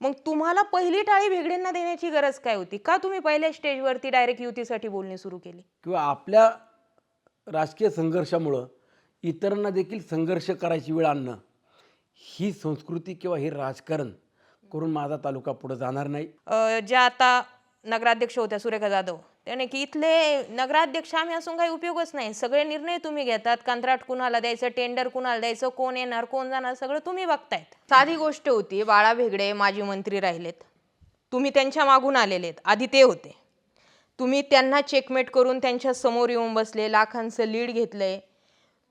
मग तुम्हाला पहिली टाळी भेगडेंना देण्याची गरज काय होती? का तुम्ही पहिल्या स्टेजवरती डायरेक्ट युतीसाठी बोलणी सुरू केली? किंवा आपल्या राजकीय संघर्षामुळं इतरांना देखील संघर्ष करायची वेळ आणणं ही संस्कृती किंवा हे राजकारण करून माझा तालुका पुढे जाणार नाही. ज्या आता नगराध्यक्ष होत्या सुरेखा जाधव त्याने की इथले नगराध्यक्ष आम्ही असून काही उपयोगच नाही. सगळे निर्णय तुम्ही घेतात. कंत्राट कुणाला द्यायचं टेंडर कुणाला द्यायचं कोण येणार कोण जाणार सगळं तुम्ही बघतायत. साधी गोष्ट होती बाळा भेगडे माजी मंत्री राहिलेत. तुम्ही त्यांच्या मागून आलेले आधी ते होते. तुम्ही त्यांना चेकमेट करून त्यांच्यासमोर येऊन बसले लाखांचं लीड घेतलंय.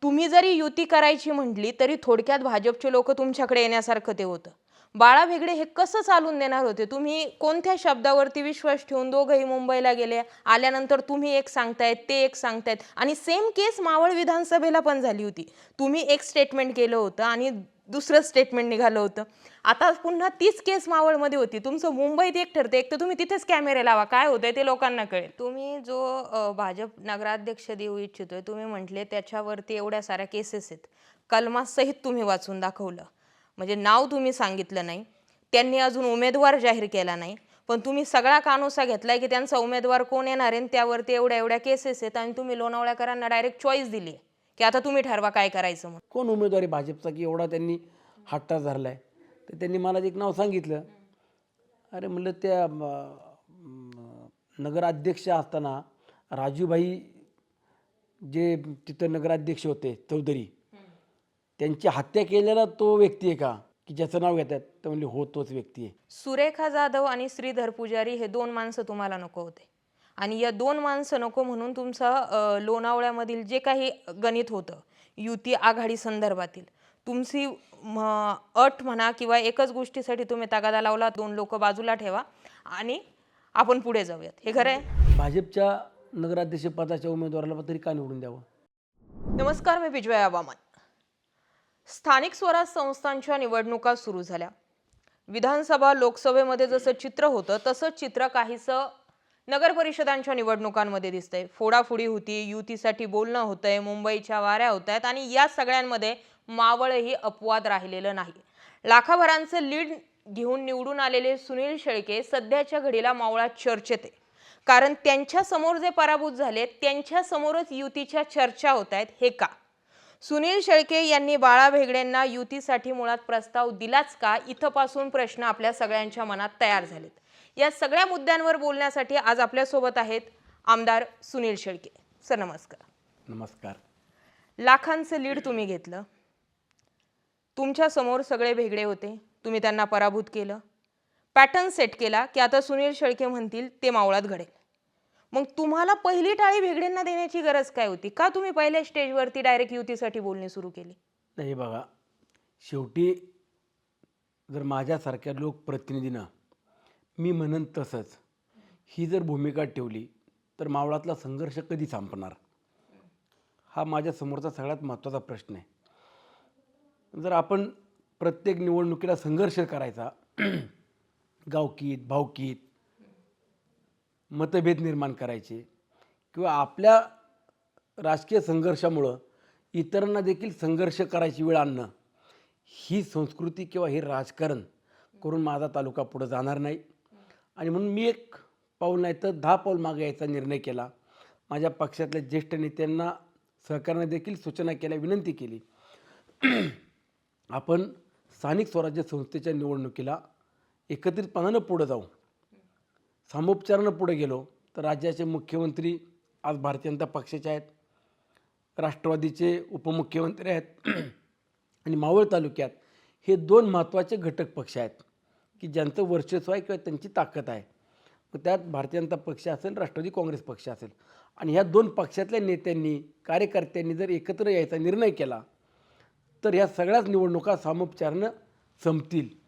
तुम्ही जरी युती करायची म्हटली तरी थोडक्यात भाजपचे लोक तुमच्याकडे येण्यासारखं ते होतं. बाळा भेगडे हे कसं चालून देणार होते? तुम्ही कोणत्या शब्दावरती विश्वास ठेवून दोघंही मुंबईला गेले? आल्यानंतर तुम्ही एक सांगतायत ते एक सांगतायत आणि सेम केस मावळ विधानसभेला पण झाली होती. तुम्ही एक स्टेटमेंट केलं होतं आणि दुसरं स्टेटमेंट निघालं होतं. आता पुन्हा तीच केस मावळमध्ये होती. तुमचं मुंबईत एक ठरतं. एक तर तुम्ही तिथेच कॅमेरे लावा. काय होतंय ते लोकांना कळेल. तुम्ही जो भाजप नगराध्यक्ष देऊ इच्छितोय तुम्ही म्हटले त्याच्यावरती एवढ्या साऱ्या केसेस आहेत. कलमासहित तुम्ही वाचून दाखवलं. म्हणजे नाव तुम्ही सांगितलं नाही. त्यांनी अजून उमेदवार जाहीर केला नाही. पण तुम्ही सगळा कानोसा घेतलाय की त्यांचा उमेदवार कोण येणार आहे आणि त्यावरती एवढ्या एवढ्या केसेस आहेत आणि तुम्ही लोणावळ्याकरांना डायरेक्ट चॉईस दिली की आता तुम्ही ठरवा काय करायचं म्हणून. कोण उमेदवारी भाजपचा की एवढा त्यांनी हट्टा धरला आहे तर त्यांनी मला एक नाव सांगितलं. अरे म्हणलं त्या नगराध्यक्ष असताना राजूभाई जे तिथं नगराध्यक्ष होते चौधरी. त्यांची हत्या केलेला तो व्यक्ती आहे का? की ज्याचं नाव घेतात तर म्हणले हो तोच व्यक्ती आहे. सुरेखा जाधव आणि श्रीधर पुजारी हे दोन माणसं तुम्हाला नको होते. आणि या दोन माणसं नको म्हणून तुमचं लोणावळ्यामधील जे काही गणित होतं युती आघाडी संदर्भातील तुमची अट म्हणा किंवा एकच गोष्टीसाठी तुम्ही तगादा लावला दोन लोक बाजूला ठेवा आणि आपण पुढे जाऊयात. हे खरं आहे? भाजपच्या नगराध्यक्ष पदाच्या उमेदवाराला तरी का निवडून द्यावं? नमस्कार मी विजया आवामान स्थानिक स्वराज संस्थांच्या निवडणुका सुरू झाल्या. विधानसभा लोकसभेमध्ये जसं चित्र होतं तसंच चित्र काहीसं नगर परिषदांच्या निवडणुकांमध्ये दिसतंय. फोडाफोडी होती युतीसाठी बोलणं होतंय मुंबईच्या वाऱ्या होत आहेत आणि या सगळ्यांमध्ये मावळही अपवाद राहिलेलं नाही. लाखाभरांचं लीड घेऊन निवडून आलेले सुनील शेळके सध्याच्या घडीला मावळात चर्चेत आहे. कारण त्यांच्यासमोर जे पराभूत झाले त्यांच्यासमोरच युतीच्या चर्चा होत आहेत हे का? सुनील शेळके यांनी बाळा भेगडेंना युतीसाठी मुळात प्रस्ताव दिलाच का? इथपासून प्रश्न आपल्या सगळ्यांच्या मनात तयार झालेत. या सगळ्या मुद्द्यांवर बोलण्यासाठी आज आपल्यासोबत आहेत आमदार सुनील शेळके. सर नमस्कार. नमस्कार. लाखांचं लीड तुम्ही घेतलं. तुमच्यासमोर सगळे भेगडे होते. तुम्ही त्यांना पराभूत केलं. पॅटर्न सेट केला की आता सुनील शेळके म्हणतील ते मावळात घडेल. मग तुम्हाला पहिली टाळी भेगडेंना देण्याची गरज काय होती? का तुम्ही पहिल्या स्टेजवरती डायरेक्ट युतीसाठी बोलणी सुरू केली? नाही बघा. शेवटी जर माझ्यासारख्या लोकप्रतिनिधीनं मी म्हणन तसंच ही जर भूमिका ठेवली तर मावळातला संघर्ष कधी संपणार? हा माझ्यासमोरचा सगळ्यात महत्त्वाचा प्रश्न आहे. जर आपण प्रत्येक निवडणुकीला संघर्ष करायचा गावकीत भावकीत मतभेद निर्माण करायचे किंवा आपल्या राजकीय संघर्षामुळं इतरांना देखील संघर्ष करायची वेळ आणणं ही संस्कृती किंवा हे राजकारण करून माझा तालुका पुढं जाणार नाही. आणि म्हणून मी एक पाऊल नाही तर दहा पाऊल मागे यायचा निर्णय केला. माझ्या पक्षातल्या ज्येष्ठ नेत्यांना सहकार्याने देखील सूचना केल्या विनंती केली. आपण स्थानिक स्वराज्य संस्थेच्या निवडणुकीला एकत्रितपणानं पुढं जाऊ. सामोपचारानं पुढे गेलो तर राज्याचे मुख्यमंत्री आज भारतीय जनता पक्षाचे आहेत. राष्ट्रवादीचे उपमुख्यमंत्री आहेत. आणि मावळ तालुक्यात हे दोन महत्त्वाचे घटक पक्ष आहेत की ज्यांचं वर्चस्व आहे किंवा त्यांची ताकद आहे. मग त्यात भारतीय जनता पक्ष असेल राष्ट्रवादी काँग्रेस पक्ष असेल. आणि ह्या दोन पक्षातल्या नेत्यांनी कार्यकर्त्यांनी जर एकत्र यायचा निर्णय केला तर ह्या सगळ्याच निवडणुका सामोपचारानं संपतील.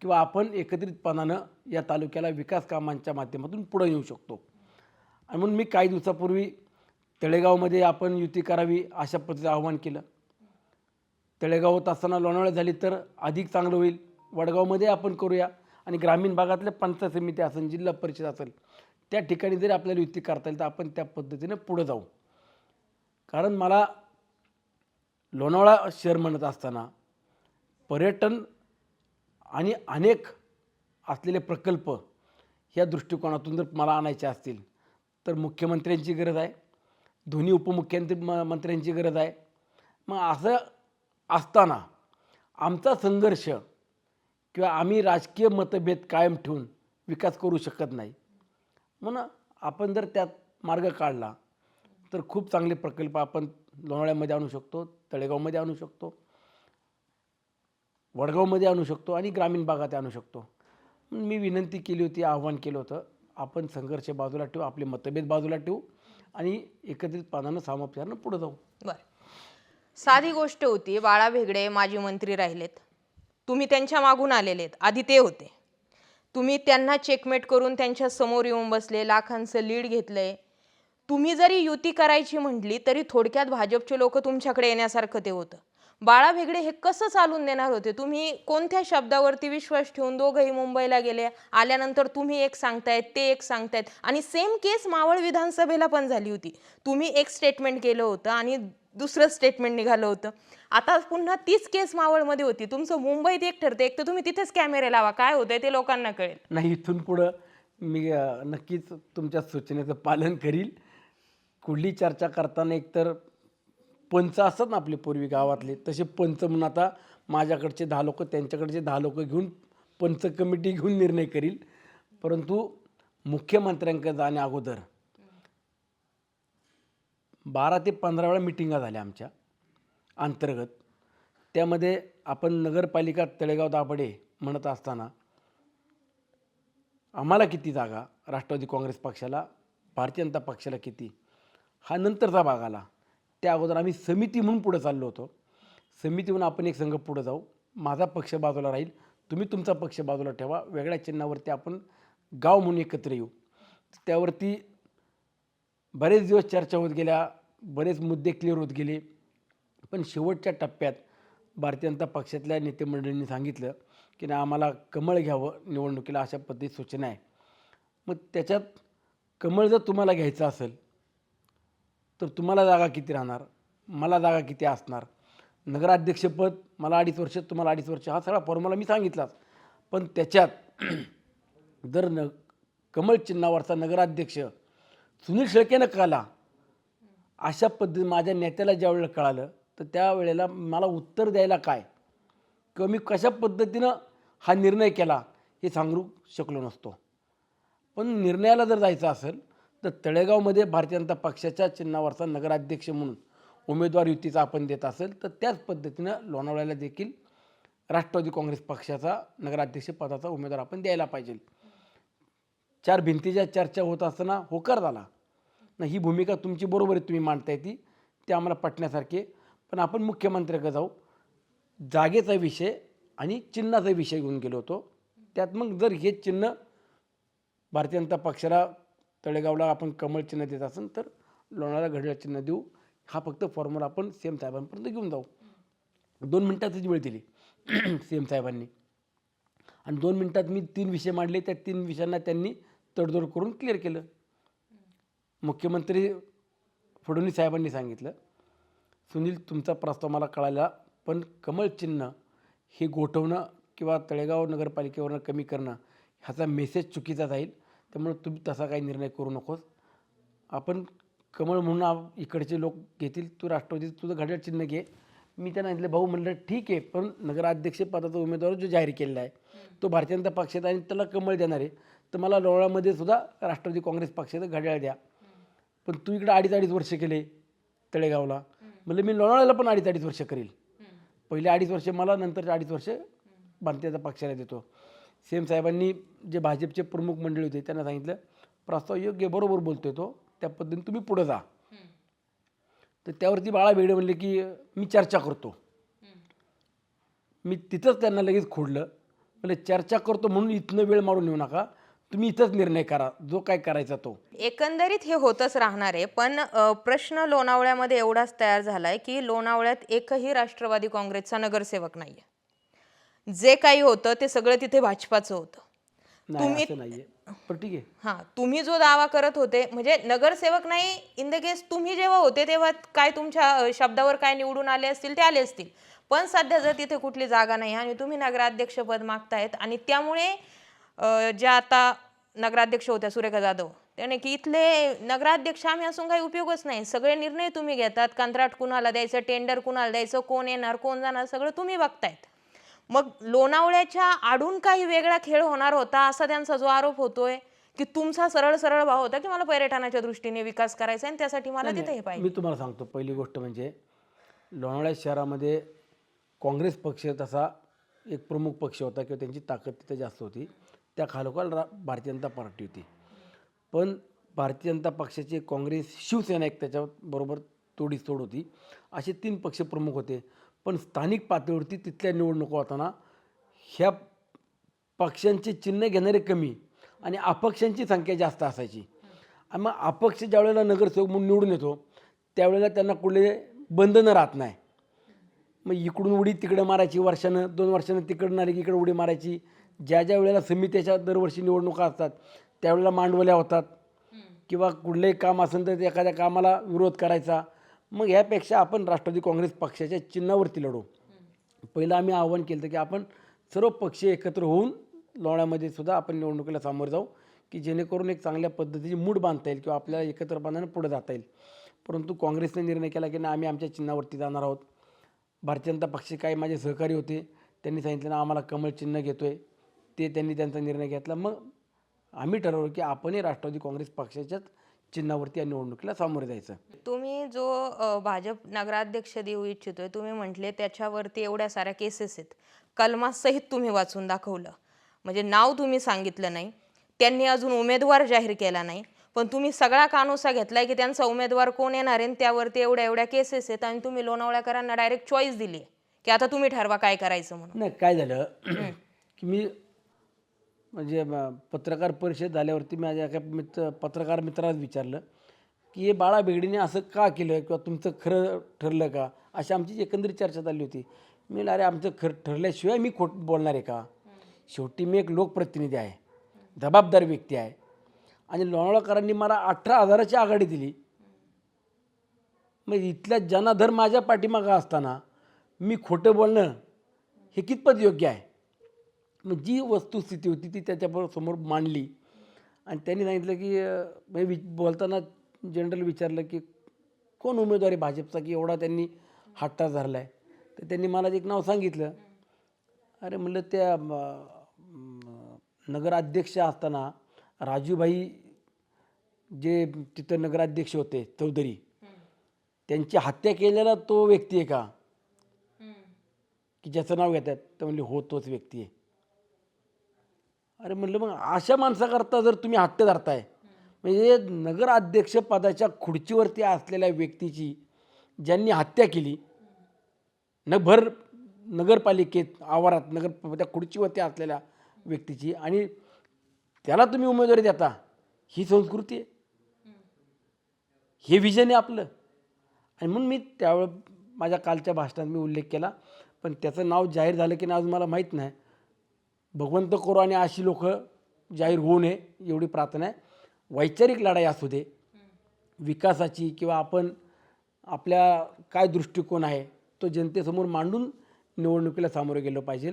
किंवा आपण एकत्रितपणानं या तालुक्याला विकास कामांच्या माध्यमातून पुढे येऊ शकतो. आणि म्हणून मी काही दिवसापूर्वी तळेगावमध्ये आपण युती करावी अशा पद्धतीचं आव्हान केलं. तळेगावात असताना लोणावळा झाली तर अधिक चांगलं होईल. वडगावमध्ये आपण करूया आणि ग्रामीण भागातल्या पंचायत समिती असेल जिल्हा परिषद असेल त्या ठिकाणी जरी आपल्याला युती करता येईल तर आपण त्या पद्धतीने पुढं जाऊ. कारण मला लोणावळा शहर म्हणत असताना पर्यटन आणि अनेक असलेले प्रकल्प ह्या दृष्टिकोनातून जर मला आणायचे असतील तर मुख्यमंत्र्यांची गरज आहे. दोन्ही उपमुख्यमंत्री म- मंत्र्यांची गरज आहे. मग असं असताना आमचा संघर्ष किंवा आम्ही राजकीय मतभेद कायम ठेवून विकास करू शकत नाही. म्हणून आपण जर त्यात मार्ग काढला तर खूप चांगले प्रकल्प आपण लोणावळ्यामध्ये आणू शकतो तळेगावमध्ये आणू शकतो. वडगावमध्ये आणू शकतो आणि ग्रामीण भागात आणू शकतो. मी विनंती केली होती आव्हान केलं होतं आपण संघर्ष बाजूला ठेवू आपले मतभेद बाजूला ठेवू आणि एकत्रितपणानं सामोपचारानं पुढे जाऊ. बरं. साधी गोष्ट होती बाळा भेगडे माजी मंत्री राहिलेत. तुम्ही त्यांच्या मागून आलेलेत आधी ते होते. तुम्ही त्यांना चेकमेट करून त्यांच्यासमोर येऊन बसले लाखांचं लीड घेतलंय. तुम्ही जरी युती करायची म्हटली तरी थोडक्यात भाजपचे लोक तुमच्याकडे येण्यासारखं ते होतं. बाळा भेगडे हे कसं चालून देणार होते? तुम्ही कोणत्या शब्दावरती विश्वास ठेवून दोघंही मुंबईला गेले? आल्यानंतर तुम्ही एक सांगतायत ते एक सांगतायत आणि सेम केस मावळ विधानसभेला पण झाली होती. तुम्ही एक स्टेटमेंट केलं होतं आणि दुसरं स्टेटमेंट निघालं होतं. आता पुन्हा तीच केस मावळमध्ये होती. तुमचं मुंबईत एक ठरते. एक तर तुम्ही तिथेच कॅमेरे लावा. काय होतंय ते लोकांना कळेल. नाही इथून पुढं मी नक्कीच तुमच्या सूचनेचं पालन करील. कुठली चर्चा करताना एकतर पंच असतात ना आपले पूर्वी गावातले तसे पंच म्हणून आता माझ्याकडचे दहा लोक त्यांच्याकडचे दहा लोक घेऊन पंच कमिटी घेऊन निर्णय करील. परंतु मुख्यमंत्र्यांकडे जाण्या अगोदर बारा ते पंधरा वेळा मिटिंगा झाल्या आमच्या अंतर्गत. त्यामध्ये आपण नगरपालिका तळेगाव दाभडे म्हणत असताना आम्हाला किती जागा राष्ट्रवादी काँग्रेस पक्षाला भारतीय जनता पक्षाला किती हा नंतरचा भाग आला. त्या अगोदर आम्ही समिती म्हणून पुढे चाललो होतो. समिती म्हणून आपण एक संघ पुढे जाऊ. माझा पक्ष बाजूला राहील. तुम्ही तुमचा पक्ष बाजूला ठेवा. वेगळ्या चिन्हावरती आपण गाव म्हणून एकत्र येऊ. त्यावरती बरेच दिवस चर्चा होत गेल्या. बरेच मुद्दे क्लिअर होत गेले. पण शेवटच्या टप्प्यात भारतीय जनता पक्षातल्या नेतेमंडळींनी सांगितलं की नाही आम्हाला कमळ घ्यावं निवडणुकीला अशा पद्धती सूचना आहे. मग त्याच्यात कमळ जर तुम्हाला घ्यायचं असेल तर तुम्हाला जागा किती राहणार? मला जागा किती असणार? नगराध्यक्षपद मला अडीच वर्ष तुम्हाला अडीच वर्ष हा सगळा फॉर्म्युला मी सांगितलाच. पण त्याच्यात जर न कमळ चिन्हावरचा नगराध्यक्ष सुनील शेळकेनं कळला अशा पद्धती माझ्या नेत्याला ज्यावेळेला कळालं तर त्यावेळेला मला उत्तर द्यायला काय? किंवा मी कशा पद्धतीनं हा निर्णय केला हे सांगू शकलो नसतो. पण निर्णयाला जर जायचं असेल तर तळेगावमध्ये भारतीय जनता पक्षाच्या चिन्हावरचा नगराध्यक्ष म्हणून उमेदवार युतीचा आपण देत असेल तर त्याच पद्धतीनं लोणावळ्याला देखील राष्ट्रवादी काँग्रेस पक्षाचा नगराध्यक्ष पदाचा उमेदवार आपण द्यायला पाहिजे. चार भिंतीच्या चर्चा होत असताना होकार झाला. ना ही भूमिका तुमची बरोबर आहे तुम्ही मांडताय ती ते आम्हाला पटण्यासारखे. पण आपण मुख्यमंत्र्याकडे जाऊ. जागेचा विषय आणि चिन्हाचा विषय घेऊन गेलो होतो. त्यात मग जर हे चिन्ह भारतीय जनता पक्षाला तळेगावला आपण कमळ चिन्ह देत असेल तर लोणाला घड्याळ चिन्ह देऊ. हा फक्त फॉर्म्युला आपण सीएम साहेबांपर्यंत घेऊन जाऊ. दोन मिनटातच वेळ दिली. सीएम साहेबांनी. आणि दोन मिनटात मी तीन विषय मांडले. त्या तीन विषयांना त्यांनी तडजोड करून क्लिअर केलं. मुख्यमंत्री फडणवीस साहेबांनी सांगितलं सुनील तुमचा प्रस्ताव मला कळाला पण कमळ चिन्ह हे गोठवणं किंवा तळेगाव नगरपालिकेवरनं कमी करणं ह्याचा मेसेज चुकीचा जाईल. त्यामुळे तुम्ही तसा काही निर्णय करू नकोस. आपण कमळ म्हणून आ- इकडचे लोक घेतील तू राष्ट्रवादी तुझं घड्याळ चिन्ह घे. मी त्यांना सांगितलं भाऊ म्हणलं ठीक आहे पण नगराध्यक्षपदाचा उमेदवार जो जाहीर केलेला आहे तो भारतीय जनता पक्षात आणि त्याला कमळ देणार आहे. तर मला लोळ्यामध्ये सुद्धा राष्ट्रवादी काँग्रेस पक्षाचं घड्याळ द्या. पण तू इकडे अडीच अडीच वर्ष केले तळेगावला. म्हणलं मी लोणावळ्याला पण अडीच अडीच वर्ष करेल. पहिले अडीच वर्ष मला नंतरचे अडीच वर्ष भारतीय जनता पक्षाला देतो. सीएम साहेबांनी जे भाजपचे प्रमुख मंडळी होते त्यांना सांगितलं प्रस्ताव योग्य बरोबर बोलतोय तो त्या पद्धतीने तुम्ही पुढं जा. तर त्यावरती बाळा भेडे म्हणले की मी चर्चा करतो. मी तिथंच त्यांना लगेच खोडलं. म्हणजे चर्चा करतो म्हणून इथनं वेळ मारून येऊ नका. तुम्ही इथंच निर्णय करा जो काय करायचा तो. एकंदरीत हे होतच राहणार आहे पण प्रश्न लोणावळ्यामध्ये एवढाच तयार झालाय की लोणावळ्यात एकही राष्ट्रवादी काँग्रेसचा नगरसेवक नाहीये. जे काही होतं ते सगळं तिथे भाजपाचं होतं. नाही असं नाहीये. पण ठीक आहे. हा तुम्ही जो दावा करत होते म्हणजे नगरसेवक नाही इन द केस तुम्ही जेव्हा होते तेव्हा काय तुमच्या अ, शब्दावर काय निवडून आले असतील ते आले असतील. पण सध्या जर तिथे कुठली जागा नाही आणि तुम्ही नगराध्यक्षपद मागतायत आणि त्यामुळे अ, ज्या आता नगराध्यक्ष होत्या सुरेखा जाधव त्याने की इथले नगराध्यक्ष आम्ही असून काही उपयोगच नाही. सगळे निर्णय तुम्ही घेतात कंत्राट कुणाला द्यायचं टेंडर कुणाला द्यायचं कोण येणार कोण जाणार सगळं तुम्ही बघतायत. मग लोणावळ्याच्या आडून काही वेगळा खेळ होणार होता असा त्यांचा जो आरोप होतोय? की तुमचा सरळ सरळ भाव होता की मला पर्यटनाच्या दृष्टीने विकास करायचा आहे आणि त्यासाठी मला तिथे हे पाहिजे? मी तुम्हाला सांगतो पहिली गोष्ट म्हणजे लोणावळ्या शहरामध्ये काँग्रेस पक्ष तसा एक प्रमुख पक्ष होता किंवा त्यांची ताकद तिथे जास्त होती. त्या खालोखाल रा भारतीय जनता पार्टी होती. पण भारतीय जनता पक्षाचे काँग्रेस शिवसेना एक त्याच्याबरोबर तोडीस तोड होती. असे तीन पक्ष प्रमुख होते. पण स्थानिक पातळीवरती तिथल्या निवडणुका होताना ह्या पक्षांचे चिन्ह घेणारे कमी आणि अपक्षांची संख्या जास्त असायची. आणि मग अपक्ष ज्यावेळेला नगरसेवक म्हणून निवडून येतो त्यावेळेला त्यांना कुठले बंधनं राहत नाही. मग इकडून उडी तिकडे मारायची वर्षानं दोन वर्षानं तिकडं आली की इकडे उडी मारायची. ज्या ज्या वेळेला समित्याच्या दरवर्षी निवडणुका असतात त्यावेळेला मांडवल्या होतात. किंवा कुठलंही काम असेल तर एखाद्या कामाला विरोध करायचा. मग यापेक्षा आपण राष्ट्रवादी काँग्रेस पक्षाच्या चिन्हावरती लढू. पहिलं आम्ही आव्हान केलं होतं की आपण सर्व पक्ष एकत्र होऊन लोण्यामध्ये सुद्धा आपण निवडणुकीला सामोरं जाऊ की जेणेकरून एक चांगल्या पद्धतीची मूड बांधता येईल किंवा आपल्याला एकत्र बांधण्यानं पुढे जाता येईल. परंतु काँग्रेसने निर्णय केला की नाही आम्ही आमच्या चिन्हावरती जाणार आहोत. भारतीय जनता पक्ष काही माझे सहकारी होते त्यांनी सांगितलं ना आम्हाला कमळ चिन्ह घेतो आहे ते त्यांनी त्यांचा निर्णय घेतला. मग आम्ही ठरवलं की आपणही राष्ट्रवादी काँग्रेस पक्षाच्याच चिन्हावरती या निवडणुकीला सामोरे जायचं. तुम्ही जो अ, भाजप नगराध्यक्ष देऊ इच्छितोय तुम्ही म्हटले त्याच्यावरती एवढ्या साऱ्या केसेस आहेत. कलमासहित तुम्ही वाचून दाखवलं. म्हणजे नाव तुम्ही सांगितलं नाही. त्यांनी अजून उमेदवार जाहीर केला नाही. पण तुम्ही सगळा कानोसा घेतलाय की त्यांचा उमेदवार कोण येणार आहे आणि त्यावरती एवढ्या एवढ्या केसेस आहेत आणि तुम्ही लोणावळ्याकरांना डायरेक्ट चॉईस दिली की आता तुम्ही ठरवा काय करायचं म्हणून. नाही काय झालं? की मी म्हणजे पत्रकार परिषद झाल्यावरती माझ्या एका मित्र पत्रकार मित्राला विचारलं की हे बाळा बेगडीने असं का केलं किंवा तुमचं खरं ठरलं का? अशी आमची एकंदरीत चर्चा झाली होती. मी अरे आमचं खरं ठरल्याशिवाय मी खोट बोलणार आहे का? शेवटी मी एक लोकप्रतिनिधी आहे जबाबदार व्यक्ती आहे. आणि लोणावळाकरांनी मला अठरा हजाराची आघाडी दिली. मग इथल्या जनाधर माझ्या पाठीमागं असताना मी खोटं बोलणं हे कितपत योग्य आहे? मग जी वस्तुस्थिती होती ती त्याच्याबरोबर समोर मांडली. आणि त्यांनी सांगितलं की अं, म्हणजे वि बोलताना जनरल विचारलं की कोण उमेदवार आहे भाजपचा की एवढा त्यांनी हट्टा धरला आहे तर त्यांनी मला एक नाव सांगितलं. अरे म्हणलं त्या म, म, नगराध्यक्ष असताना राजूभाई जे तिथं नगराध्यक्ष होते चौधरी त्यांची हत्या केलेला तो व्यक्ती आहे का? की ज्याचं नाव घेतात तर म्हणले हो तोच व्यक्ती आहे. अरे म्हणलं मग अशा माणसाकरता जर तुम्ही हट्ट धरताय म्हणजे नगराध्यक्षपदाच्या खुर्चीवरती असलेल्या व्यक्तीची ज्यांनी हत्या केली न भर नगरपालिकेत आवारात नगर त्या खुर्चीवरती असलेल्या व्यक्तीची आणि त्याला तुम्ही उमेदवारी देता ही संस्कृती आहे. हे विजन आहे आपलं. आणि म्हणून मी त्यावेळ माझ्या कालच्या भाषणात मी उल्लेख केला पण त्याचं नाव जाहीर झालं की नाही अजून मला माहीत नाही. भगवंत करो आणि अशी लोक जाहीर होऊ नये एवढी प्रार्थना आहे. वैचारिक लढाई असू दे विकासाची किंवा आपण आपल्या काय दृष्टिकोन आहे तो जनतेसमोर मांडून निवडणुकीला सामोरं गेलं पाहिजे.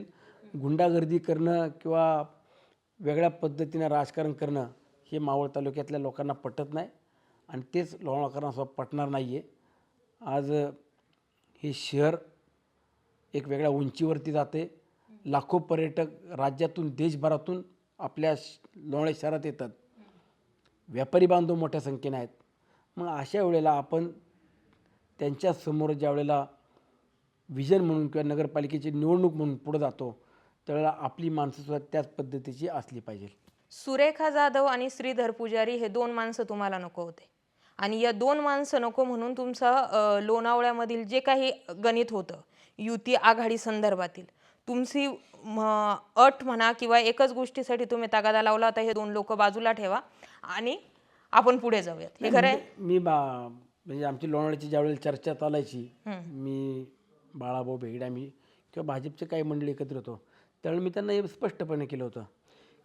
गुंडागर्दी करणं किंवा वेगळ्या पद्धतीनं राजकारण करणं हे मावळ तालुक्यातल्या लोकांना पटत नाही आणि तेच लोणावळकरांना पटणार नाही आहे आज हे शहर एक वेगळ्या उंचीवरती जाते. लाखो पर्यटक राज्यातून देशभरातून आपल्या श- शहरात येतात. व्यापारी बांधव मोठ्या संख्येने आहेत. मग अशा वेळेला आपण त्यांच्यासमोर ज्या वेळेला विजन म्हणून किंवा नगरपालिकेची निवडणूक म्हणून पुढे जातो त्यावेळेला आपली माणसंसुद्धा त्याच पद्धतीची असली पाहिजे. सुरेखा जाधव आणि श्रीधर पुजारी हे दोन माणसं तुम्हाला नको होते. आणि या दोन माणसं नको म्हणून तुमचं लोणावळ्यामधील जे काही गणित होतं युती आघाडी संदर्भातील तुमची अट म्हणा किंवा एकच गोष्टीसाठी तुम्ही तगादा लावला होता हे दोन लोक बाजूला ठेवा आणि आपण पुढे जाऊयात. हे खरं आहे? मी बा म्हणजे आमची लोणावळ्याची ज्यावेळेला चर्चा चालायची मी बाळाभाऊ बेगडे आम्ही किंवा भाजपचे काही मंडळी एकत्र होतो त्यावेळी मी त्यांना हे स्पष्टपणे केलं होतं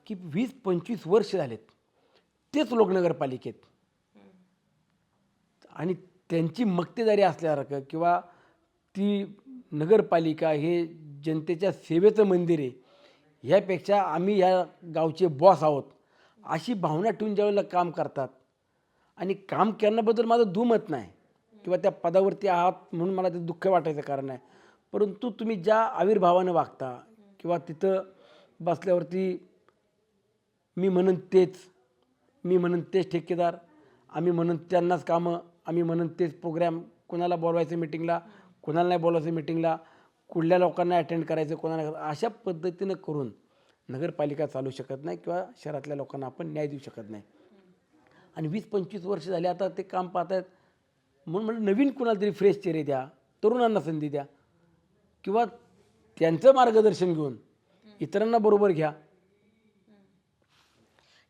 की वीस पंचवीस वर्ष झालेत तेच लोक नगरपालिकेत. आणि त्यांची मक्तेदारी असल्यासारखं किंवा ती नगरपालिका हे जनतेच्या सेवेचं मंदिर आहे. ह्यापेक्षा आम्ही ह्या गावचे बॉस आहोत. अशी भावना ठेवून ज्यावेळेला काम करतात. आणि काम करण्याबद्दल माझं दुमत नाही. किंवा त्या पदावरती आहात म्हणून मला ते दुःख वाटायचं कारण नाही. परंतु तुम्ही ज्या आविर्भावानं वागता किंवा तिथं बसल्यावरती मी म्हणून तेच मी म्हणून तेच ठेकेदार आम्ही म्हणून त्यांनाच कामं आम्ही म्हणून तेच प्रोग्रॅम कोणाला बोलवायचं मिटिंगला कोणाला नाही बोलवायचं मिटिंगला कुठल्या लोकांना अटेंड करायचं कोणाला अशा पद्धतीनं करून नगरपालिका चालू शकत नाही किंवा शहरातल्या लोकांना आपण न्याय देऊ शकत नाही. आणि वीस पंचवीस वर्ष झाले आता ते काम पाहत आहेत म्हणून म्हणजे नवीन कुणाला तरी फ्रेश चेहरे द्या तरुणांना संधी द्या किंवा त्यांचं मार्गदर्शन घेऊन इतरांना बरोबर घ्या.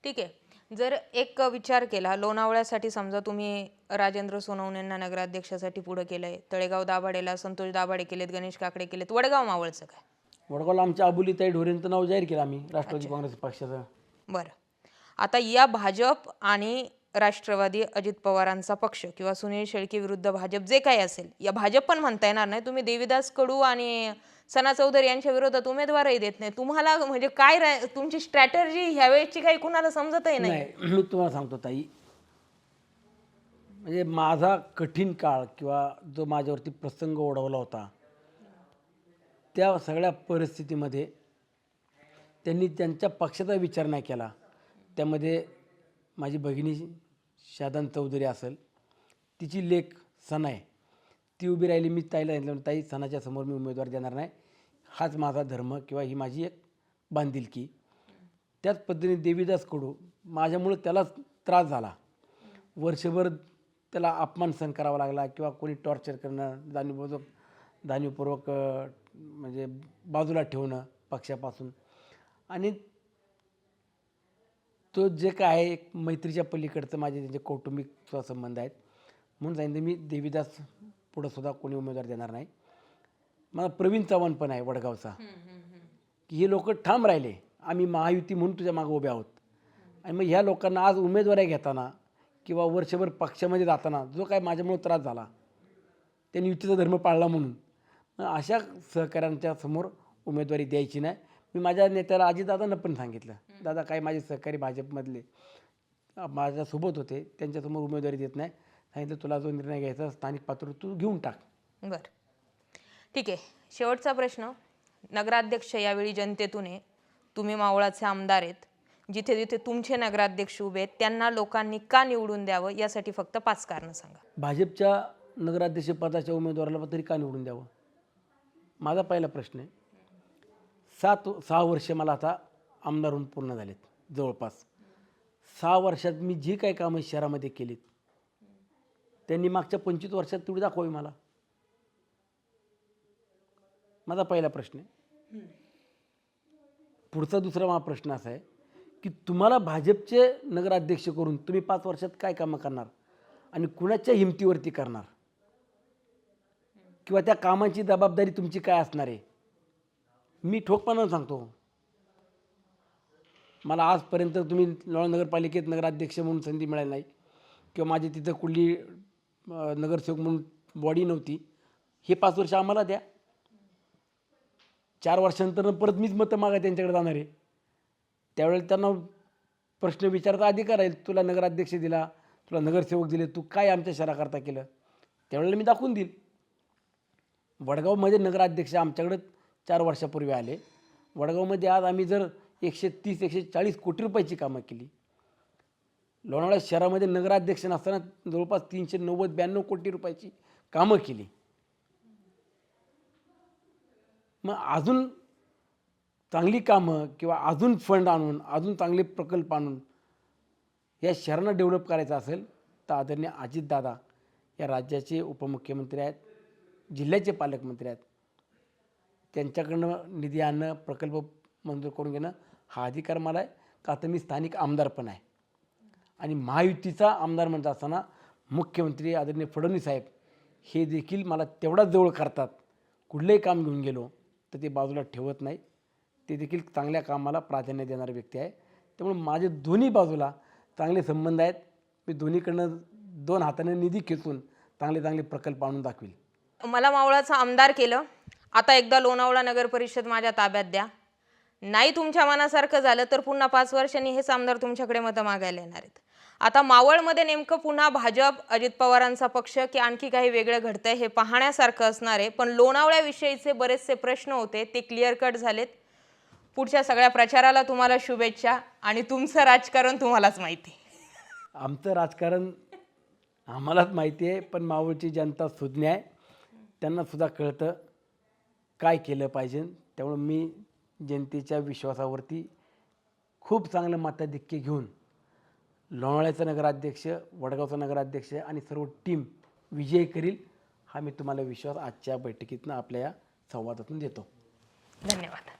ठीक आहे. जर एक विचार केला लोणावळ्यासाठी समजा तुम्ही राजेंद्र सोनवणेंना नगराध्यक्षासाठी पुढं केलंय. तळेगाव दाभाडेला संतोष दाभाडे केलेत गणेश काकडे केलेत. वडगाव मावळचं काय? वडगावला आमच्या अबुलीताई ढोरेंचं नाव जाहीर केलं आम्ही राष्ट्रवादी काँग्रेस पक्षाचं. बरं. आता या भाजप आणि राष्ट्रवादी अजित पवारांचा पक्ष किंवा सुनील शेळके विरुद्ध भाजप जे काही असेल या भाजप पण म्हणता येणार नाही. तुम्ही देवीदास कडू आणि सना चौधरी यांच्या विरोधात उमेदवारही देत नाही तुम्हाला म्हणजे काय तुमची स्ट्रॅटर्जी ह्यावेळेची काही कुणाला समजतही नाही. नाही मी तुम्हाला सांगतो ताई म्हणजे माझा कठीण काळ किंवा जो माझ्यावरती प्रसंग ओढवला होता त्या सगळ्या परिस्थितीमध्ये त्यांनी त्यांच्या पक्षाचा विचार नाही केला. त्यामध्ये माझी भगिनी शादान चौधरी असेल तिची लेख सनाय आहे. ती उभी राहिली मी ताईला सांगितलं ताई सणाच्या समोर मी उमेदवार देणार नाही. हाच माझा धर्म किंवा ही माझी एक बांधिलकी. त्याच पद्धतीने देवीदास कडू माझ्यामुळं त्यालाच त्रास झाला. वर्षभर त्याला अपमान सहन करावा लागला किंवा कोणी टॉर्चर करणं जाणीवपूर्वक जाणीवपूर्वक म्हणजे बाजूला ठेवणं पक्षापासून. आणि तो जे काय आहे एक मैत्रीच्या पलीकडचं माझे त्यांचे कौटुंबिक संबंध आहेत. म्हणून सांगितलं मी देवीदास पुढं सुद्धा कोणी उमेदवार देणार नाही. मला प्रवीण चव्हाण पण आहे वडगावचा. की हे लोक ठाम राहिले. आम्ही महायुती म्हणून तुझ्या मागं उभे आहोत. आणि मग ह्या लोकांना आज उमेदवारी घेताना किंवा वर्षभर पक्षामध्ये जाताना जो काय माझ्यामुळे त्रास झाला त्यांनी युतीचा धर्म पाळला म्हणून अशा सहकाऱ्यांच्या समोर उमेदवारी द्यायची नाही. मी माझ्या नेत्याला अजितदादांना पण सांगितलं दादा काय माझे सहकारी भाजपमधले माझ्यासोबत होते त्यांच्यासमोर उमेदवारी देत नाही. सांगितलं तुला जो निर्णय घ्यायचा स्थानिक पातळीवर तू घेऊन टाक. बर. ठीक आहे. शेवटचा प्रश्न. नगराध्यक्ष यावेळी जनतेतून आहे. तुम्ही मावळाचे आमदार आहेत. जिथे जिथे तुमचे नगराध्यक्ष उभे आहेत त्यांना लोकांनी का निवडून द्यावं? यासाठी फक्त पाच कारणं सांगा. भाजपच्या नगराध्यक्षपदाच्या उमेदवाराला तरी का निवडून द्यावं? माझा पहिला प्रश्न आहे. सात सहा वर्ष मला आता आमदार होऊन पूर्ण झालेत जवळपास. सहा वर्षात मी जी काही कामं शहरामध्ये केलीत त्यांनी मागच्या पंचवीस वर्षात तेवढी दाखवावी मला. माझा पहिला प्रश्न आहे. पुढचा दुसरा माझा प्रश्न असा आहे. की तुम्हाला भाजपचे नगराध्यक्ष करून तुम्ही पाच वर्षात काय कामं करणार? आणि कुणाच्या हिमतीवरती करणार? किंवा त्या कामाची जबाबदारी तुमची काय असणार आहे? मी ठोकपणानं सांगतो. मला आजपर्यंत तुम्ही लोणा नगरपालिकेत नगराध्यक्ष म्हणून संधी मिळाली नाही. किंवा माझी तिथं कुठली नगरसेवक म्हणून बॉडी नव्हती. हे पाच वर्ष आम्हाला द्या. चार वर्षानंतर परत मीच मतं मागा त्यांच्याकडे जाणार आहे. त्यावेळेला त्यांना प्रश्न विचारायचा अधिकार आहे तुला नगराध्यक्ष दिला तुला नगरसेवक दिले तू काय आमच्या शहराकरता केलं? त्यावेळेला मी दाखवून देईल वडगावमध्ये नगराध्यक्ष आमच्याकडं चार वर्षापूर्वी आले. वडगावमध्ये आज आम्ही जर एकशे तीस एकशे चाळीस कोटी रुपयाची कामं केली. लोणावळा शहरामध्ये नगराध्यक्ष नसताना जवळपास तीनशे नव्वद ब्याण्णव कोटी रुपयाची कामं केली. मग अजून चांगली कामं किंवा अजून फंड आणून अजून चांगले प्रकल्प आणून या शहरांना डेव्हलप करायचं असेल तर आदरणीय अजितदादा या राज्याचे उपमुख्यमंत्री आहेत जिल्ह्याचे पालकमंत्री आहेत. त्यांच्याकडनं निधी आणणं प्रकल्प मंजूर करून घेणं हा अधिकार मला आहे. का तर मी स्थानिक आमदार पण आहे. आणि महायुतीचा आमदार म्हणत असताना मुख्यमंत्री आदरणीय फडणवीस साहेब हे देखील मला तेवढाच जवळ करतात. कुठलंही काम घेऊन गेलो तर ते बाजूला ठेवत नाही ते देखील चांगल्या कामाला प्राधान्य देणारे व्यक्ती आहे. त्यामुळे माझे दोन्ही बाजूला चांगले संबंध आहेत. मी दोन्हीकडनं दोन हाताने निधी खेचून चांगले चांगले प्रकल्प आणून दाखवील. मला मावळाचं आमदार केलं. आता एकदा लोणावळा नगर परिषद माझ्या ताब्यात द्या. नाही तुमच्या मनासारखं झालं तर पुन्हा पाच वर्षांनी हेच आमदार तुमच्याकडे मतं मागायला येणार आहेत. आता मावळमध्ये नेमकं पुन्हा भाजप अजित पवारांचा पक्ष की आणखी काही वेगळं घडतंय हे पाहण्यासारखं असणार आहे. पण लोणावळ्याविषयीचे बरेचसे प्रश्न होते ते क्लिअर कट झालेत. पुढच्या सगळ्या प्रचाराला तुम्हाला शुभेच्छा आणि तुमचं राजकारण तुम्हालाच माहिती. आमचं राजकारण आम्हालाच माहिती आहे पण मावळची जनता सुज्ञ आहे. त्यांना सुद्धा कळतं काय केलं पाहिजे. त्यामुळं मी जनतेच्या विश्वासावरती खूप चांगलं मताधिक्य घेऊन लोणावळ्याचा नगराध्यक्ष वडगावचा नगराध्यक्ष आणि सर्व टीम विजय करील हा मी तुम्हाला विश्वास आजच्या बैठकीतनं आपल्या या संवादातून देतो. धन्यवाद.